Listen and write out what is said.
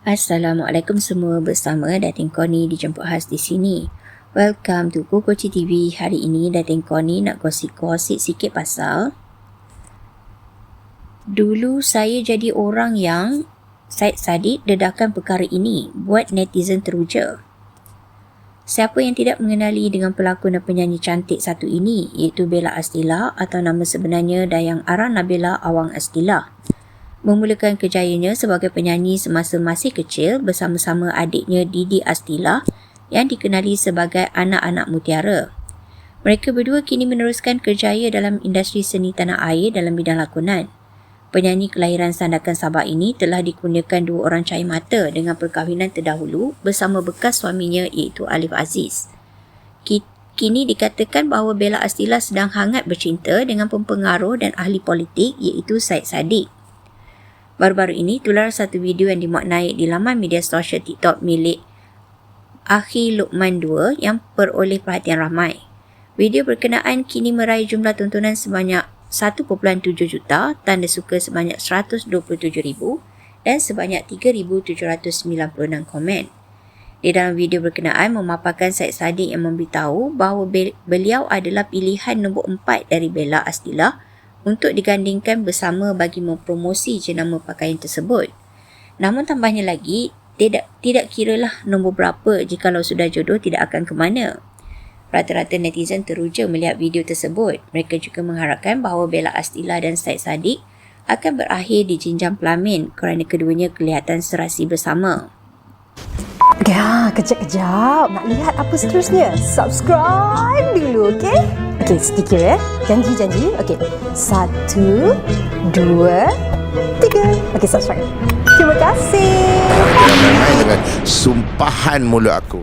Assalamualaikum semua bersama Datin Koni dijemput khas di sini. Welcome to Kukoci TV. Hari ini Datin Koni nak gosip-gosip sikit pasal Dulu saya jadi orang yang Syed Saddiq dedahkan perkara ini buat netizen teruja. Siapa yang tidak mengenali dengan pelakon dan penyanyi cantik satu ini iaitu Bella Astila atau nama sebenarnya Dayang Ara Nabila Awang Astila memulakan kejayanya sebagai penyanyi semasa masih kecil bersama-sama adiknya Didi Astila yang dikenali sebagai anak-anak mutiara. Mereka berdua kini meneruskan kerjaya dalam industri seni tanah air dalam bidang lakonan. Penyanyi kelahiran Sandakan Sabah ini telah dikurniakan dua orang cahaya mata dengan perkahwinan terdahulu bersama bekas suaminya iaitu Alif Aziz. Kini dikatakan bahawa Bella Astila sedang hangat bercinta dengan pempengaruh dan ahli politik iaitu Syed Saddiq. Baru-baru ini tular satu video yang dimaknai di laman media sosial TikTok milik Akhi Luqman 2 yang peroleh perhatian ramai. Video berkenaan kini meraih jumlah tontonan sebanyak 1.7 juta, tanda suka sebanyak 127,000 dan sebanyak 3,796 komen. Di dalam video berkenaan memaparkan Syed Saddiq yang memberitahu bahawa beliau adalah pilihan nombor 4 dari Bella Astila untuk digandingkan bersama bagi mempromosi jenama pakaian tersebut. Namun tambahnya lagi, tidak tidak kiralah nombor berapa jikalau sudah jodoh tidak akan ke mana. Rata-rata netizen teruja melihat video tersebut. Mereka juga mengharapkan bahawa Bella Astila dan Syed Saddiq akan berakhir di jenjang pelamin kerana keduanya kelihatan serasi bersama. Ya, kejap-kejap. Nak lihat apa seterusnya? Subscribe dulu, okey? Okey, sedikit ya. Janji-janji. Okey. Satu, dua, tiga. Okey, subscribe. Terima kasih. Dengan sumpahan mulut aku.